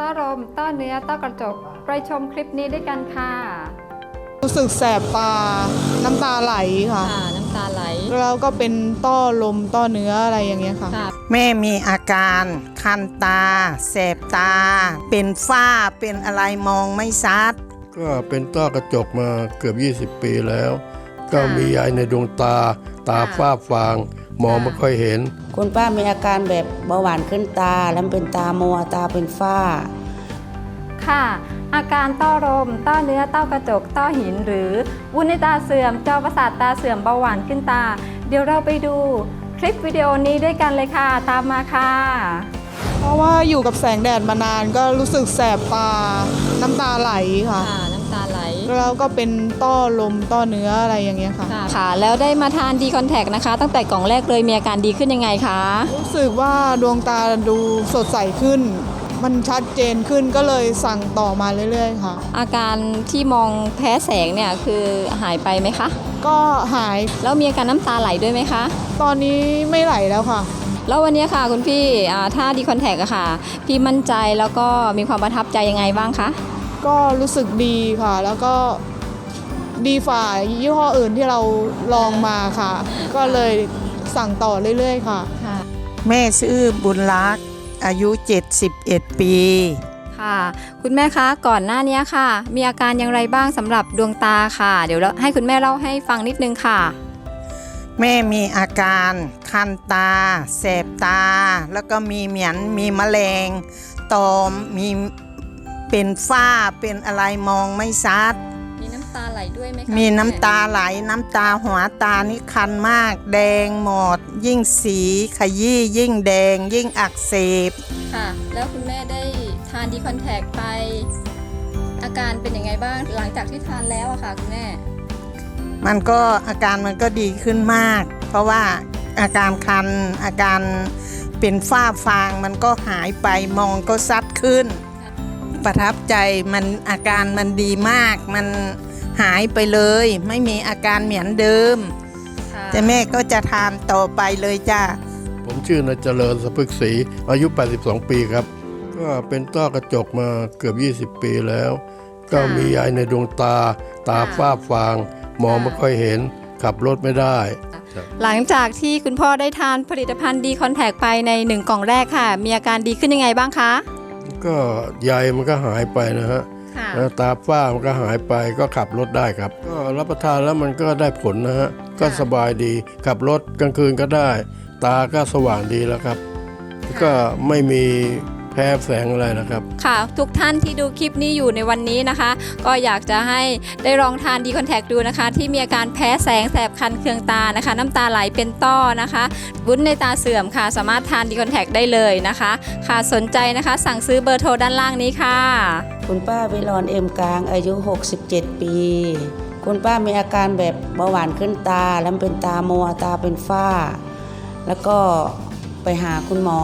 ต้อลมต้อเนื้อต้อกระจก ไปชมคลิปนี้ด้วยกันค่ะ รู้สึกแสบตา น้ำตาไหลค่ะค่ะน้ำตาไหล แล้วก็เป็นต้อลมต้อเนื้ออะไรอย่างเงี้ยค่ะ ค่ะ แม่มีอาการคันตา แสบตา เป็นฝ้าเป็นอะไรมองไม่ชัด ก็เป็นต้อกระจกมาเกือบ 20 ปีแล้ว ก็มียายในดวงตา ตาค่ะ ฝ้าฟาง มองไม่ค่อยเห็น คุณป้ามีอาการแบบเบาหวานขึ้นตา แล้วเป็นตามัวตาเป็นฝ้า ค่ะ อาการต้อลมต้อเนื้อต้อกระจกต้อหิน หรือวุ้นในตาเสื่อมจอประสาทตาเสื่อมเบาหวานขึ้นตา เดี๋ยวเราไปดูคลิปวิดีโอนี้ด้วยกันเลยค่ะตามมาค่ะ เพราะว่าอยู่กับแสงแดดมานานก็รู้สึกแสบตา น้ำตาไหลค่ะ แล้วก็เป็นต้อลมต้อเนื้ออะไรอย่างเงี้ยค่ะ ค่ะ แล้วได้มาทานดีคอนแทคนะคะ ตั้งแต่กล่องแรกเลยมีอาการดีขึ้นยังไงคะ รู้สึกว่าดวงตาดูสดใสขึ้น มันชัดเจนขึ้นก็เลยสั่งต่อมาเรื่อย ๆ ค่ะ อาการที่มองแพ้แสงเนี่ยคือหายไปไหมคะ ก็หายแล้วมีอาการน้ำตาไหลด้วยไหมคะ ตอนนี้ไม่ไหลแล้วค่ะ แล้ววันนี้ค่ะคุณพี่อ่าถ้าดีคอนแทคอะค่ะ พี่มั่นใจแล้วก็มีความประทับใจยังไงบ้างคะ ก็รู้สึกดีค่ะ แล้วก็ดีฝ่ายี่ห้ออื่นที่เราลองมาค่ะ ก็เลยสั่งต่อเรื่อยๆ ค่ะค่ะแม่ชื่อบุญรักษ์อายุ 71 ปี ค่ะ คุณแม่คะก่อนหน้านี้ค่ะ มีอาการอย่างไรบ้างสำหรับดวงตาค่ะ เดี๋ยวเราให้คุณแม่เล่าให้ฟังนิดนึงค่ะ แม่มีอาการคันตา แสบตา แล้วก็มีเหมียนมีแมลงตอมมี เป็นฝ้าเป็นอะไรมองไม่ชัด มีน้ำตาไหลด้วยไหมคะมีน้ำตาไหลน้ำตาหัวตานี่คันมาก แดงหมด ยิ่งสีขยี้ยิ่งแดง ยิ่งอักเสบ ค่ะ แล้วคุณแม่ได้ทานดีคอนแทคไป อาการเป็นยังไงบ้างหลังจากที่ทานแล้วอะค่ะคุณแม่ มันก็อาการมันก็ดีขึ้นมาก เพราะว่าอาการคันอาการเป็นฝ้าฟางมันก็หายไปมองก็ซัดขึ้น ประทับใจมันอาการมันดีมาก มันหายไปเลย ไม่มีอาการเหมือนเดิมค่ะแต่แม่ก็จะทานต่อไปเลยจ้าผมชื่อนายเจริญสะพึกศรีอายุ 82 ปีครับ ก็เป็นต้อกระจกมาเกือบ 20 ปีแล้ว ก็มียายในดวงตา ตาฝ้าฟาง มองไม่ค่อยเห็น ขับรถไม่ได้ หลังจากที่คุณพ่อได้ทานผลิตภัณฑ์ดีคอนแทคไปในหนึ่งกล่องแรกค่ะ มีอาการดีขึ้นยังไงบ้างคะ ก็ใยมันก็หายไปนะฮะค่ะแล้วตาฝ้ามันก็หายไปก็ขับรถได้ครับ ก็รับประทานแล้วมันก็ได้ผลนะฮะก็สบายดีขับรถกลางคืนก็ได้ ตาก็สว่างดีแล้วครับ ก็ไม่มี แพ้แสงอะไรนะครับ ค่ะ ทุกท่านที่ดูคลิปนี้อยู่ในวันนี้นะคะ ก็อยากจะให้ได้ลองทานดีคอนแทคดูนะคะ ที่มีอาการแพ้แสงแสบคันเคืองตานะคะ น้ำตาไหลเป็นต้อนะคะวุ้นในตาเสื่อมค่ะ สามารถทานดีคอนแทคได้เลยนะคะ ค่ะสนใจนะคะ สั่งซื้อเบอร์โทรด้านล่างนี้ค่ะ คุณป้าวิรอนเอ็มกลางอายุ 67 ปี คุณป้ามีอาการแบบเบาหวานขึ้นตาแล้วเป็นตามัวตาเป็นฝ้า แล้วก็ไปหาคุณหมอ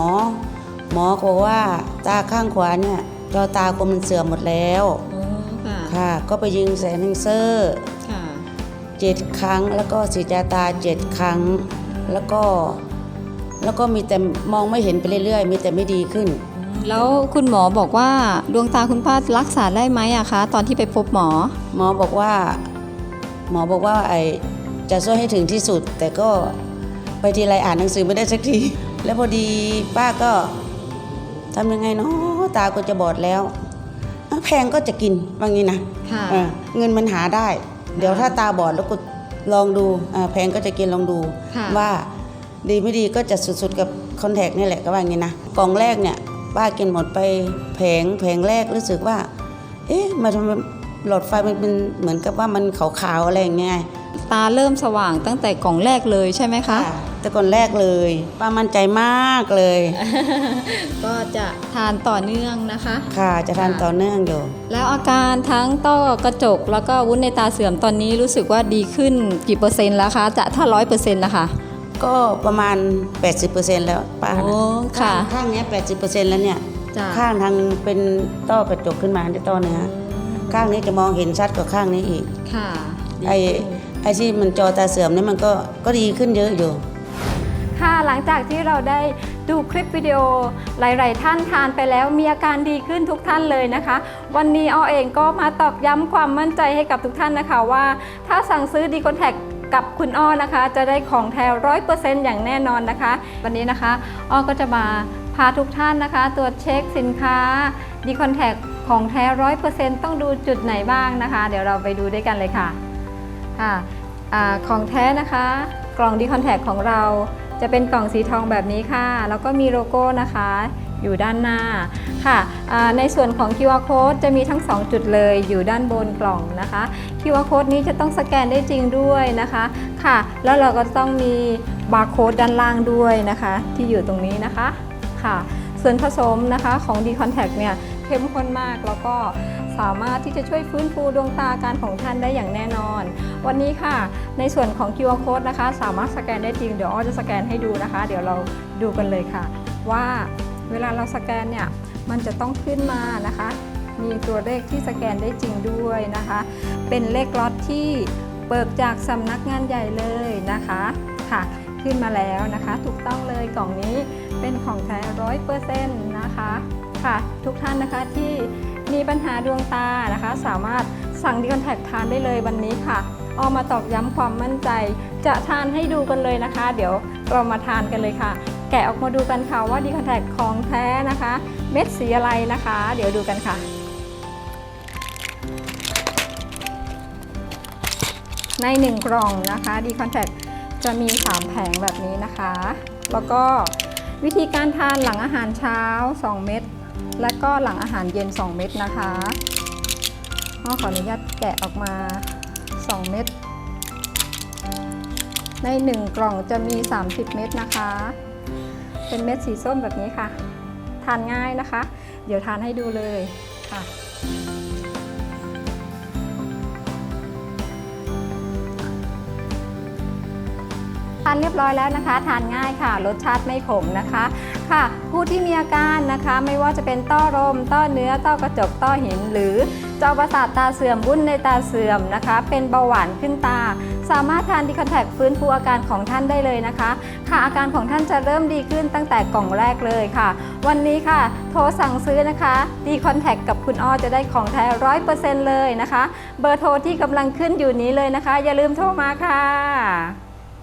หมอก็บอกว่าตาข้างขวาเนี่ยจอตาคนมันเสื่อมหมดแล้วค่ะค่ะ ก็ไปยิงแสนเซอร์ค่ะเจ็ดครั้ง แล้วก็สีดยาตาเจ็ดครั้ง แล้วก็ แล้วก็มีแต่มองไม่เห็นไปเรื่อยๆ มีแต่ไม่ดีขึ้น แล้วคุณหมอบอกว่าดวงตาคุณป้ารักษาได้ไหมอะคะ ตอนที่ไปพบหมอ หมอบอกว่า หมอบอกว่าไอจะช่วยให้ถึงที่สุด แต่ก็ไปทีไรอ่านหนังสือไม่ได้สักที แล้วพอดีป้าก็ ทำยังไงเนาะตาก็จะบอดแล้วอะแพงก็จะกินว่างี้นะค่ะเออเงินมันหาได้ เดี๋ยวถ้าตาบอดแล้วก็ลองดูอ่าแพงก็จะกินลองดูค่ะว่าดีไม่ดีก็จะสุดๆกับคอนแทคนี่แหละก็ว่างี้นะกล่องแรกเนี่ยป้ากินหมดไปแผงแผงแรกรู้สึกว่า เอ๊ะมาทำไมหลอดไฟมันเป็นเหมือนกับว่ามันขาวๆอะไรอย่างเงี้ยตาเริ่มสว่างตั้งแต่กล่องแรกเลยใช่ไหมคะ แต่ก่อนแรกเลยป้ามั่นใจมากเลย ก็จะทานต่อเนื่องนะคะ ค่ะจะทานต่อเนื่องอยู่ แล้วอาการทั้งต้อกระจกแล้วก็วุ้นในตาเสื่อมตอนนี้รู้สึกว่าดีขึ้นกี่เปอร์เซ็นต์แล้วคะจะถ้าร้อยเปอร์เซ็นต์นะคะ ก็ประมาณ 80%แล้วป้านะโอ้ค่ะข้างข้างเนี้ย80%แล้วเนี่ยจ้ะข้างทางเป็นต้อกระจกขึ้นมาที่ต้อเนื้อข้างนี้จะมองเห็นชัดกว่าข้างนี้อีก ค่ะ ไอ้ไอ้ที่มันจอตาเสื่อมเนี่ยมันก็ก็ดีขึ้นเยอะอยู่ ค่ะ หลังจากที่เราได้ดูคลิปวิดีโอหลาย ๆ ท่านทานไปแล้วมีอาการดีขึ้นทุกท่านเลยนะคะ วันนี้อ้อเองก็มาตอกย้ำความมั่นใจให้กับทุกท่านนะคะว่า ถ้าสั่งซื้อดีคอนแทคกับคุณอ้อนะคะ จะได้ของแท้ร้อยเปอร์เซ็นต์อย่างแน่นอนนะคะ วันนี้นะคะอ้อก็จะมาพาทุกท่านนะคะตรวจเช็คสินค้าดีคอนแทคของแท้ร้อยเปอร์เซ็นต์ต้องดูจุดไหนบ้างนะคะ เดี๋ยวเราไปดูด้วยกันเลยค่ะค่ะอาของแท้นะคะ กล่องดีคอนแทคของเรา จะเป็นกล่องสีทองแบบนี้ค่ะ แล้วก็มีโลโก้นะคะ อยู่ด้านหน้าค่ะ ในส่วนของ QR code จะมีทั้ง 2 จุดเลยอยู่ด้านบนกล่องนะคะ QR code นี้จะต้องสแกนได้จริงด้วยนะคะค่ะ แล้วเราก็ต้องมีบาร์โค้ดด้านล่างด้วยนะคะ ที่อยู่ตรงนี้นะคะค่ะ ส่วนผสมนะคะของ D Contact เนี่ยเข้มข้นมากแล้วก็ สามารถที่จะช่วยฟื้นฟูดวงตาการของท่านได้อย่างแน่นอน วันนี้ค่ะ ในส่วนของ QR code นะคะ สามารถสแกนได้จริง เดี๋ยวอ้อจะสแกนให้ดูนะคะ เดี๋ยวเราดูกันเลยค่ะ ว่าเวลาเราสแกนเนี่ย มันจะต้องขึ้นมานะคะ มีตัวเลขที่สแกนได้จริงด้วยนะคะ เป็นเลขล็อตที่เบิกจากสำนักงานใหญ่เลยนะคะค่ะขึ้นมาแล้วนะคะ ถูกต้องเลยกล่องนี้เป็นของแท้ร้อยเปอร์เซ็นต์นะคะค่ะ ทุกท่านนะคะที่ มีปัญหาดวงตานะคะ สามารถสั่งดีคอนแทคทานได้เลยวันนี้ค่ะออกมาตอกย้ำความมั่นใจ จะทานให้ดูกันเลยนะคะ เดี๋ยวเรามาทานกันเลยค่ะ แกะออกมาดูกันค่ะว่าดีคอนแทคของแท้นะคะ เม็ดสีอะไรนะคะ เดี๋ยวดูกันค่ะ ใน1กล่องนะคะดีคอนแทคจะมี 3 แผงแบบนี้นะคะ แล้วก็วิธีการทานหลังอาหารเช้า 2 เม็ด และก็หลังอาหารเย็น 2 เม็ดนะคะพ่อขออนุญาตแกะออกมา 2 เม็ด ใน 1 กล่องจะมี 30 เม็ดนะคะ เป็นเม็ดสีส้มแบบนี้ค่ะ ทานง่ายนะคะ เดี๋ยวทานให้ดูเลยค่ะ ทานเรียบร้อยแล้วนะคะ ทานง่ายค่ะ รสชาติไม่ขมนะคะค่ะ ผู้ที่มีอาการนะคะไม่ว่าจะเป็นต้อลมต้อเนื้อต้อกระจกต้อหิน หรือจอประสาทตาเสื่อมวุ้นในตาเสื่อมนะคะ เป็นเบาหวานขึ้นตา สามารถทานดีคอนแทคฟื้นฟูอาการของท่านได้เลยนะคะค่ะอาการของท่านจะเริ่มดีขึ้นตั้งแต่กล่องแรกเลยค่ะ วันนี้ค่ะ โทรสั่งซื้อนะคะดีคอนแทคกับคุณอ้อจะได้ของแท้ร้อยเปอร์เซ็นต์เลยนะคะ เบอร์โทรที่กำลังขึ้นอยู่นี้เลยนะคะ อย่าลืมโทรมาค่ะ